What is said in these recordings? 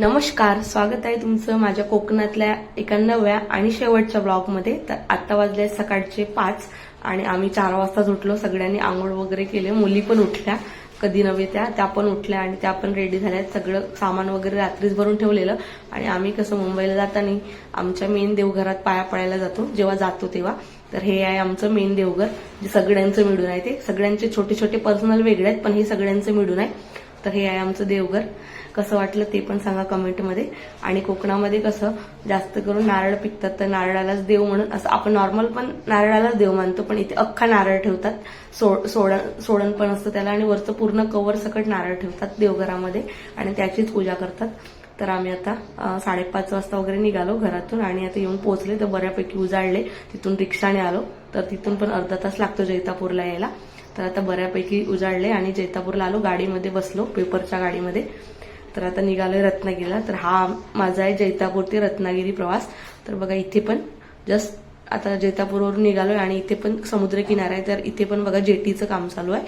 नमस्कार स्वागत आहे तुमचं माझ्या कोकणातल्या एका नव्या आणि शेवटच्या ब्लॉगमध्ये. तर आता वाजले आहेत सकाळचे पाच आणि आम्ही चार वाजताच उठलो. सगळ्यांनी आंघोळ वगैरे केले. मुली पण उठल्या. कधी नव्हे त्या त्या पण उठल्या आणि त्या पण रेडी झाल्या. सगळं सामान वगैरे रात्रीच भरून ठेवलेलं. आणि आम्ही कसं मुंबईला जाताना आमच्या मेन देवघरात पाया पडायला जातो. जेव्हा जातो तेव्हा. तर हे आहे आमचं मेन देवघर. जे सगळ्यांचं मिळून आहे ते. सगळ्यांचे छोटे छोटे पर्सनल वेगळे आहेत पण हे सगळ्यांचं मिळून आहे. तर हे आहे आमचं देवघर. कसं वाटलं ते पण सांगा कमेंटमध्ये. आणि कोकणामध्ये कसं जास्त करून नारळ पिकतात तर नारळालाच देव म्हणून असं आपण नॉर्मल पण नारळालाच देव मानतो पण इथे अख्खा नारळ ठेवतात. सो सोडण सोडण पण असतं त्याला आणि वरचं पूर्ण कवर सकट नारळ ठेवतात देवघरामध्ये आणि त्याचीच पूजा करतात. तर आम्ही आता साडेपाच वाजता वगैरे निघालो घरातून आणि आता येऊन पोहोचले तर बऱ्यापैकी उजाडले. तिथून रिक्षाने आलो. तर तिथून पण अर्धा तास लागतो जैतापूरला यायला. तर आता बऱ्यापैकी उजाडले आणि जैतापूरला आलो गाडीमध्ये बसलो पेपरच्या गाडीमध्ये. तर आता निघालोय रत्नागिरीला. तर हा माझा आहे जैतापूर ते रत्नागिरी प्रवास. तर बघा इथे पण जस्ट आता जैतापूरवरून निघालोय आणि इथे पण समुद्र किनारा आहे तर इथे पण बघा जेटीचं काम चालू आहे.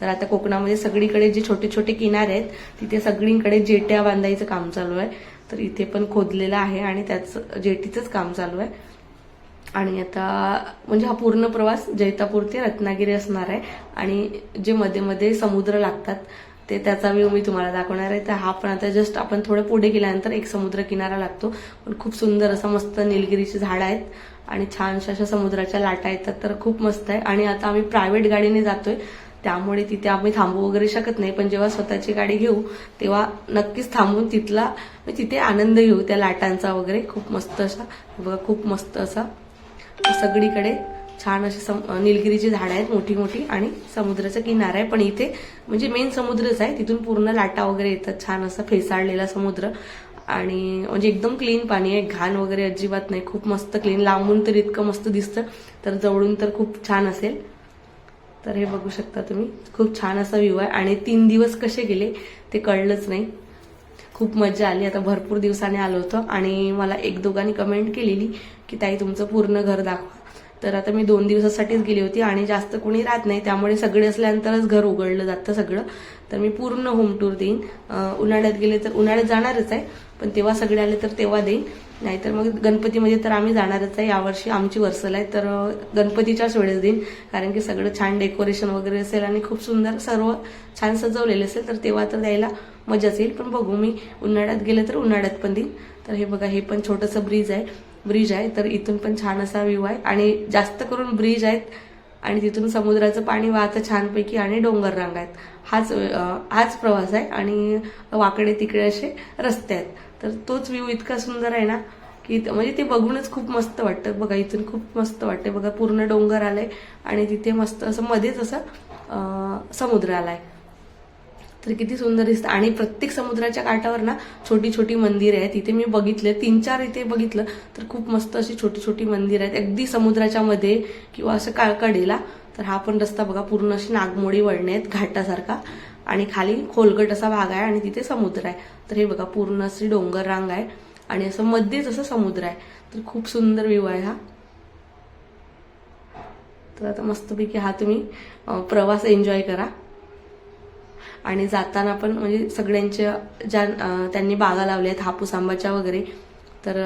तर आता कोकणामध्ये सगळीकडे जे छोटे छोटे किनारे आहेत तिथे सगळीकडे जेट्या बांधायचं काम चालू आहे. तर इथे पण खोदलेलं आहे आणि त्याचं जेटीचंच काम चालू आहे. आणि आता म्हणजे हा पूर्ण प्रवास जैतापूर ते रत्नागिरी असणार आहे. आणि जे मध्ये मध्ये समुद्र लागतात ते त्याचा व्ह्यू मी तुम्हाला दाखवणार आहे. तर हा पण आता जस्ट आपण थोडं पुढे गेल्यानंतर एक समुद्र किनारा लागतो. पण खूप सुंदर असं मस्त निलगिरीची झाडं आहेत आणि छानशा अशा समुद्राच्या लाटा येतात तर खूप मस्त आहे. आणि आता आम्ही प्रायव्हेट गाडीने जातोय. त्यामुळे तिथे आम्ही थांबू वगैरे शकत नाही पण जेव्हा स्वतःची गाडी घेऊ तेव्हा नक्कीच थांबून तिथला म्हणजे तिथे आनंद घेऊ त्या लाटांचा वगैरे. खूप मस्त असा बघा खूप मस्त असा सगळीकडे छान असे सम निलगिरीची झाडं आहेत मोठी मोठी आणि समुद्राचा किनारा आहे पण इथे म्हणजे मेन समुद्रच आहे. तिथून पूर्ण लाटा वगैरे येतात. छान असा फेसाळलेला समुद्र. आणि म्हणजे एकदम क्लीन पाणी आहे. घाण वगैरे अजिबात नाही. खूप मस्त क्लीन लांबून तर इतकं मस्त दिसतं. तर जवळून तर खूप छान असेल. तर हे बघू शकता तुम्ही. खूप छान असा व्ह्यू आहे. आणि तीन दिवस कसे गेले ते कळलंच नाही. खूप मजा आली. आता भरपूर दिवसाने आलो होतो आणि मला एक दोघांनी कमेंट केलेली की ताई तुमचं पूर्ण घर दाखवा. तर आता मी दोन दिवसासाठीच गेली होती आणि जास्त कोणी राहत नाही. त्यामुळे सगळे असल्यानंतरच घर उघडलं जातं सगळं. तर मी पूर्ण होम टूर देईन. उन्हाळ्यात गेले तर उन्हाळ्यात जाणारच आहे पण तेव्हा सगळे आले तर तेव्हा देईन. नाहीतर मग गणपतीमध्ये तर आम्ही जाणारच आहे. यावर्षी आमची वर्सल आहे तर गणपतीच्याच वेळेस देईन कारण की सगळं छान डेकोरेशन वगैरे असेल आणि खूप सुंदर सर्व छान सजवलेलं असेल तर तेव्हा तर द्यायला मजाच येईल. पण बघू मी उन्हाळ्यात गेले तर उन्हाळ्यात पण देईन तर हे बघा हे पण छोटंसं ब्रिज आहे. ब्रिज आहे तर इथून पण छान असा व्ह्यू आहे. आणि जास्त करून ब्रिज आहेत आणि तिथून समुद्राचं पाणी वाहतं छानपैकी आणि डोंगर रांग आहेत. हाच हाच प्रवास आहे. आणि वाकडे तिकडे असे रस्ते आहेत. तर तोच व्ह्यू इतका सुंदर आहे ना की म्हणजे ते बघूनच खूप मस्त वाटतं. बघा इथून खूप मस्त वाटते बघा पूर्ण डोंगर आलाय आणि तिथे मस्त असं मध्येच असं समुद्र आलाय. तर किती सुंदर दिसतं. आणि प्रत्येक समुद्राच्या काठावर ना छोटी छोटी मंदिरं आहेत. इथे मी बघितले तीन चार इथे बघितलं तर खूप मस्त अशी छोटी छोटी मंदिरं आहेत. अगदी समुद्राच्या मध्ये किंवा असं काळकडेला. तर हा पण रस्ता बघा पूर्ण अशी नागमोडी वळणे आहेत घाटासारखा. आणि खाली खोलगट असा भाग आहे आणि तिथे समुद्र आहे. तर हे बघा पूर्ण अशी डोंगर रांग आहे. आणि असं मध्येच असं समुद्र आहे तर खूप सुंदर व्ह्यू आहे हा. तर आता मस्तपैकी हा तुम्ही प्रवास एन्जॉय करा. आणि जाताना पण म्हणजे सगळ्यांच्या ज्या त्यांनी बागा लावल्या आहेत हापूस आंबाच्या वगैरे तर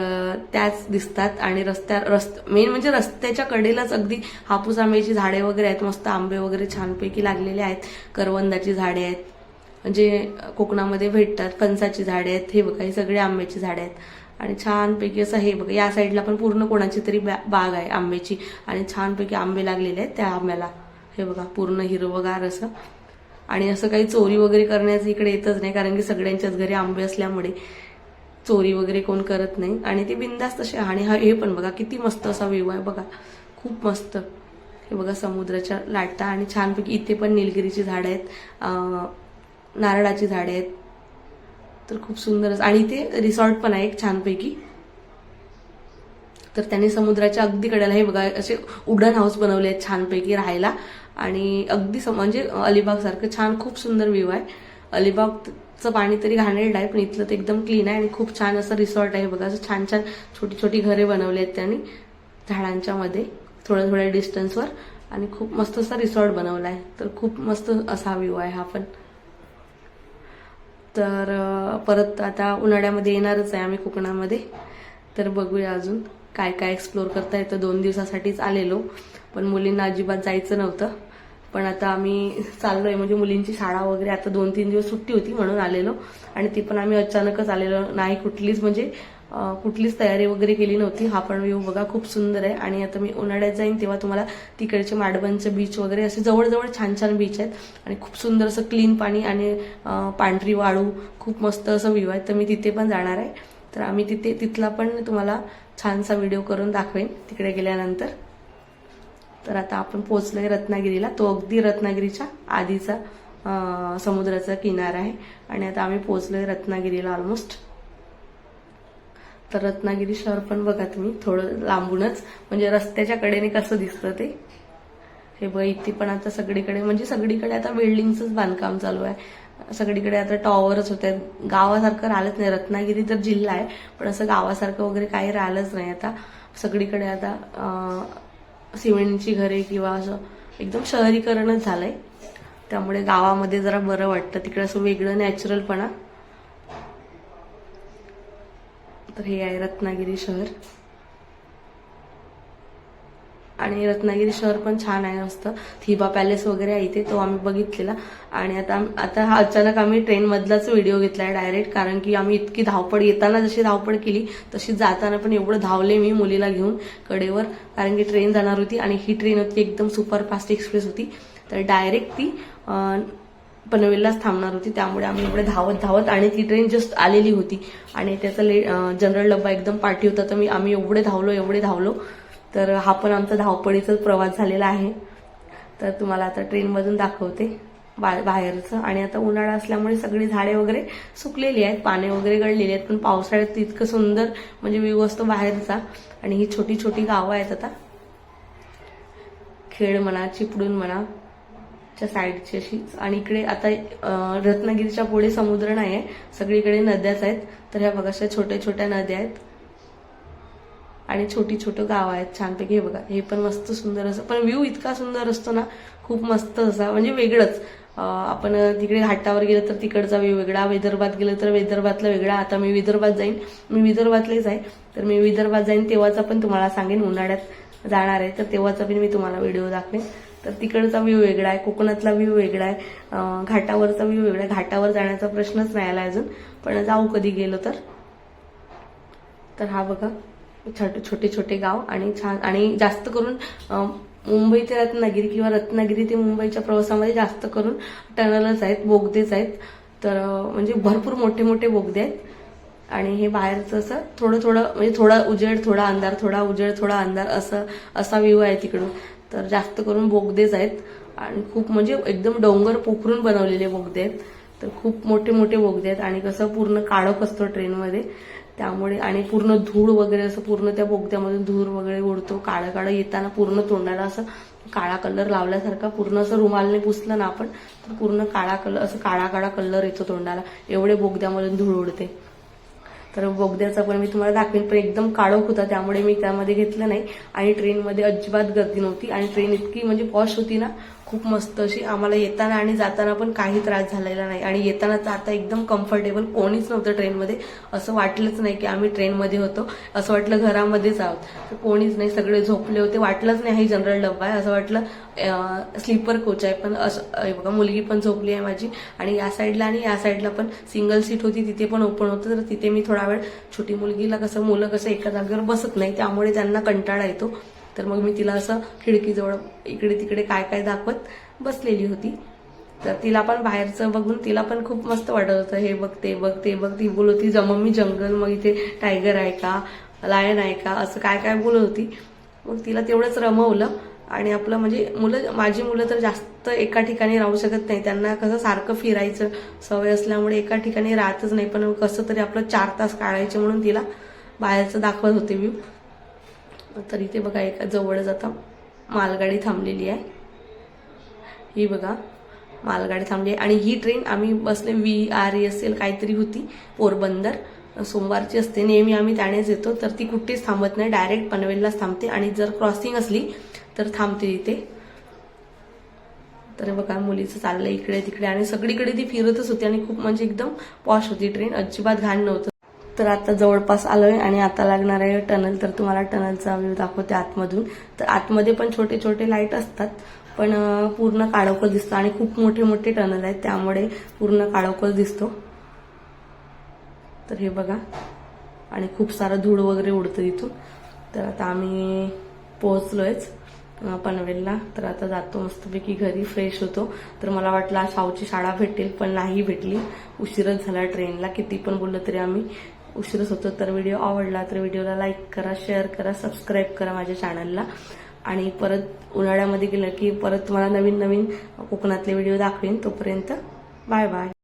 त्याच दिसतात आणि रस्त्या रस्त मेन म्हणजे रस्त्याच्या कडेलाच अगदी हापूस आंब्याची झाडे वगैरे आहेत मस्त आंबे वगैरे छानपैकी लागलेले आहेत करवंदाची झाडे आहेत म्हणजे, जे कोकणामध्ये भेटतात फणसाची झाडे आहेत हे बघा हे सगळे आंब्याची झाडे आहेत. आणि छानपैकी असं हे बघा या साईडला पण पूर्ण कोणाची तरी बाग आहे आंब्याची आणि छानपैकी आंबे लागलेले आहेत त्या आंब्याला. हे बघा पूर्ण हिरवगार असं. आणि असं काही चोरी वगैरे करण्याचं इकडे येतच नाही कारण की सगळ्यांच्याच घरी आंबे असल्यामुळे. चोरी वगैरे कोण करत नाही. आणि ते बिंदास्त अशी आणि हा हे पण बघा किती मस्त असा व्ह्यू आहे बघा. खूप मस्त. हे बघा समुद्राच्या लाटा आणि छानपैकी इथे पण निलगिरीची झाडं आहेत. नारळाची झाडे आहेत. तर खूप सुंदर आणि इथे रिसॉर्ट पण आहे एक छानपैकी. तर त्यांनी समुद्राच्या अगदी कड्याला हे बघा असे उडन हाऊस बनवले आहेत छानपैकी राहायला. आणि अगदी सम- म्हणजे अलिबाग सारखं छान खूप सुंदर व्ह्यू आहे. अलिबाग चं पाणी तरी घाणेरडं आहे पण इथलं तर एकदम क्लीन आहे आणि खूप छान असं रिसॉर्ट आहे बघा. असं छान छान छोटी छोटी घरे बनवली आहेत त्यांनी झाडांच्या मध्ये थोड्या थोड्या डिस्टन्सवर आणि खूप मस्त असा रिसॉर्ट बनवला आहे. तर खूप मस्त असा व्ह्यू आहे हा पण. तर परत आता उन्हाळ्यामध्ये येणारच आहे आम्ही कोकणामध्ये. तर बघूया अजून काय काय एक्सप्लोर करता येतं. दोन दिवसासाठीच आलेलो पण मुलींना अजिबात जायचं नव्हतं. पण आता आम्ही चाललोय म्हणजे मुलींची शाळा वगैरे आता दोन तीन दिवस सुट्टी होती म्हणून आलेलो. आणि ती पण आम्ही अचानकच आलेलो. नाही कुठलीच म्हणजे कुठलीच तयारी वगैरे केली नव्हती. हा पण व्ह्यू बघा खूप सुंदर आहे. आणि आता मी उन्हाळ्यात जाईन तेव्हा तुम्हाला तिकडचे माडबनचं बीच वगैरे असे जवळजवळ छान छान बीच आहेत. आणि खूप सुंदर असं क्लीन पाणी आणि पांढरी वाळू खूप मस्त असं व्ह्यू आहे. तर मी तिथे पण जाणार आहे. तर आम्ही तिथे तिथला पण तुम्हाला छानसा व्हिडिओ करून दाखवेन तिकडे गेल्यानंतर. तर आता आपण पोहोचलोय रत्नागिरीला. तो अगदी रत्नागिरीच्या आधीचा समुद्राचा किनारा आहे. आणि आता आम्ही पोहोचलोय रत्नागिरीला ऑलमोस्ट तर रत्नागिरी शहर पण बघा तुम्ही थोडं लांबूनच. म्हणजे रस्त्याच्या कडेने कसं दिसतं ते? हे बघ इथे पण आता सगळीकडे म्हणजे सगळीकडे आता बिल्डिंगचंच बांधकाम चालू आहे. सगळीकडे आता टॉवरच होत आहेत गावासारखं राहिलंच नाही. रत्नागिरी तर जिल्हा आहे पण असं गावासारखं वगैरे काही राहिलंच नाही आता. सगळीकडे आता सिमेंटची घरे किंवा असं एकदम शहरीकरणच झालंय. त्यामुळे गावामध्ये जरा बरं वाटतं. तिकडे असं वेगळं नॅचरलपणा तर हे आहे रत्नागिरी शहर. आणि रत्नागिरी शहर पण छान आहे मस्त. थिबा पॅलेस वगैरे आहे इथे तो आम्ही बघितलेला. आणि आता आता हा अचानक आम्ही ट्रेनमधलाच व्हिडिओ व्हिडिओ घेतलाय डायरेक्ट कारण की आम्ही इतकी धावपळ येताना जशी धावपळ केली तशी जाताना पण एवढं धावले मी मुलीला घेऊन कडेवर कारण की ट्रेन जाणार होती आणि ही ट्रेन होती एकदम सुपरफास्ट एक्सप्रेस होती. तर डायरेक्ट ती पनवेललाच थांबणार होती. त्यामुळे आम्ही एवढे धावत धावत आणि ती ट्रेन जस्ट आलेली होती. आणि त्याचा ले जनरल डब्बा एकदम पाठी होता तर मी आम्ही एवढे धावलो एवढे धावलो. तर हा पण आमचा धावपळीचाच प्रवास झालेला आहे. तर तुम्हाला आता ट्रेनमधून दाखवते बा- बाहेरचं. आणि आता उन्हाळा असल्यामुळे सगळी झाडे वगैरे सुकलेली आहेत. पाने वगैरे गळलेली आहेत. पण पावसाळ्यात इतकं सुंदर म्हणजे व्यू असतो बाहेरचा. आणि ही छोटी छोटी गावं आहेत आता. खेड म्हणा चिपडून म्हणा च्या साईडची अशी. आणि इकडे आता रत्नागिरीच्या पुढे समुद्र नाही आहे सगळीकडे नद्याच आहेत. तर ह्या बघा अशा छोट्या छोट्या नद्या आहेत. आणि छोटी छोटं गाव आहेत छानपैकी हे बघा. हे पण मस्त सुंदर असं पण व्ह्यू इतका सुंदर असतो ना खूप मस्त असा म्हणजे वेगळंच. आपण तिकडे घाटावर गेलं तर तिकडचा व्ह्यू वेगळा विदर्भात गेलं तर विदर्भातला वेगळा. आता मी विदर्भात जाईन मी विदर्भातलेच आहे तर मी विदर्भात जाईन तेव्हाचा पण तुम्हाला सांगेन उन्हाळ्यात जाणार आहे तर तेव्हाचा पण मी तुम्हाला व्हिडिओ दाखवेन. तर तिकडचा व्ह्यू वेगळा आहे कोकणातला व्ह्यू वेगळा आहे घाटावरचा व्ह्यू वेगळा आहे. घाटावर जाण्याचा प्रश्नच नाही आला अजून पण जाऊ कधी गेलो तर. तर हा बघा छोटे छोटे छोटे गाव आणि छान आणि जास्त करून मुंबई ते रत्नागिरी किंवा रत्नागिरी ते मुंबईच्या प्रवासामध्ये जास्त करून टनलच आहेत बोगदेच आहेत. तर म्हणजे भरपूर मोठे मोठे बोगदे आहेत. आणि हे बाहेरचं असं थोडं थोडं म्हणजे थोडा उजेड थोडा अंधार थोडा उजेड थोडा अंधार असं असा व्ह्यू आहे तिकडून. तर जास्त करून बोगदेच आहेत. आणि खूप म्हणजे एकदम डोंगर पोखरून बनवलेले बोगदे आहेत. तर खूप मोठे मोठे बोगदे आहेत. आणि कसं पूर्ण काळोख असतो ट्रेनमध्ये. त्यामुळे आणि पूर्ण धूळ वगैरे असं पूर्ण त्या बोगद्यामधून धूर वगैरे उडतो काळं काळं येताना पूर्ण तोंडाला असं काळा कलर लावल्यासारखा पूर्ण असं रुमालने पुसलं ना आपण तर पूर्ण काळा कलर असं काळा काळा कलर येतो तोंडाला. एवढे बोगद्यामधून धूळ उडते तर बोगद्याचा पण मी तुम्हाला दाखवेन पण एकदम काळोख होता त्यामुळे मी त्यामध्ये घेतलं नाही. आणि ट्रेनमध्ये अजिबात गर्दी नव्हती. आणि ट्रेन इतकी म्हणजे पॉश होती ना खूप मस्त अशी आम्हाला येताना आणि जाताना पण काही त्रास झालेला नाही. आणि येताना तर आता एकदम कम्फर्टेबल कोणीच नव्हतं ट्रेनमध्ये असं वाटलंच नाही की आम्ही ट्रेनमध्ये होतो. असं वाटलं घरामध्येच आहोत तर कोणीच नाही. सगळे झोपले होते. वाटलंच नाही हे जनरल डब्बा आहे. असं वाटलं स्लीपर कोच आहे. पण असं बघा मुलगी पण झोपली आहे माझी. आणि या साईडला आणि या साईडला पण सिंगल सीट होती. तिथे पण ओपन होतं. तर तिथे मी थोडा वेळ छोटी मुलगीला कसं मुलं कसं एका जागेवर बसत नाही. त्यामुळे त्यांना कंटाळा येतो. तर मग मी तिला असं खिडकीजवळ इकडे तिकडे काय काय दाखवत बसलेली होती. तर तिला पण बाहेरचं बघून तिला पण खूप मस्त वाटत होतं. हे बघ ते बघ ते बघ ती बोलत होती मम्मी जंगल मग इथे टायगर आहे का? लायन आहे का? असं काय काय बोलत होती. मग तिला तेवढंच रमवलं आणि आपलं म्हणजे मुलं माझी मुलं तर जास्त एका ठिकाणी राहू शकत नाही. त्यांना कसं सारखं फिरायचं सवय असल्यामुळे एका ठिकाणी राहतच नाही. पण कसं तरी आपलं चार तास काढायचे म्हणून तिला बाहेरचं दाखवत होते व्ह्यू तर इथे बघा एका जवळच आता मालगाडी थांबलेली आहे. ही बघा मालगाडी थांबली आहे. आणि ही ट्रेन आम्ही बसले व्ही आर एस एल काहीतरी होती पोरबंदर. सोमवारची असते नेहमी आम्ही त्यानेच येतो. तर ती कुठेच थांबत नाही डायरेक्ट पनवेललाच थांबते. आणि जर क्रॉसिंग असली तर थांबते तिथे तर बघा मुलीचं चाललंय इकडे तिकडे. आणि सगळीकडे ती फिरतच होती. आणि खूप म्हणजे एकदम पॉश होती ट्रेन अजिबात घाण नव्हतं. तर आता जवळपास आलोय आणि आता लागणार आहे टनल तर तुम्हाला टनलचा व्ह्यू दाखवते आतमधून. तर आतमध्ये पण छोटे छोटे लाइट असतात पण पूर्ण काळोखल दिसतं आणि खूप मोठे मोठे टनल आहेत त्यामुळे पूर्ण काळोखल दिसतो. तर हे बघा. आणि खूप सारं धूळ वगैरे उडतं इथून. तर आता आम्ही पोहोचलोयच पनवेलला. तर आता जातो मस्तपैकी घरी फ्रेश होतो. तर मला वाटलं आज शाहूची शाळा भेटेल पण नाही भेटली. उशीरच झाला ट्रेनला किती पण बोललं तरी आम्ही. उशीरच होतो तर व्हिडिओ आवडला तर व्हिडिओला लाईक करा शेअर करा सबस्क्राईब करा माझ्या चॅनलला आणि परत उन्हाळ्यामध्ये गेलं की परत तुम्हाला नवीन नवीन कोकणातले व्हिडिओ दाखवेन तोपर्यंत बाय बाय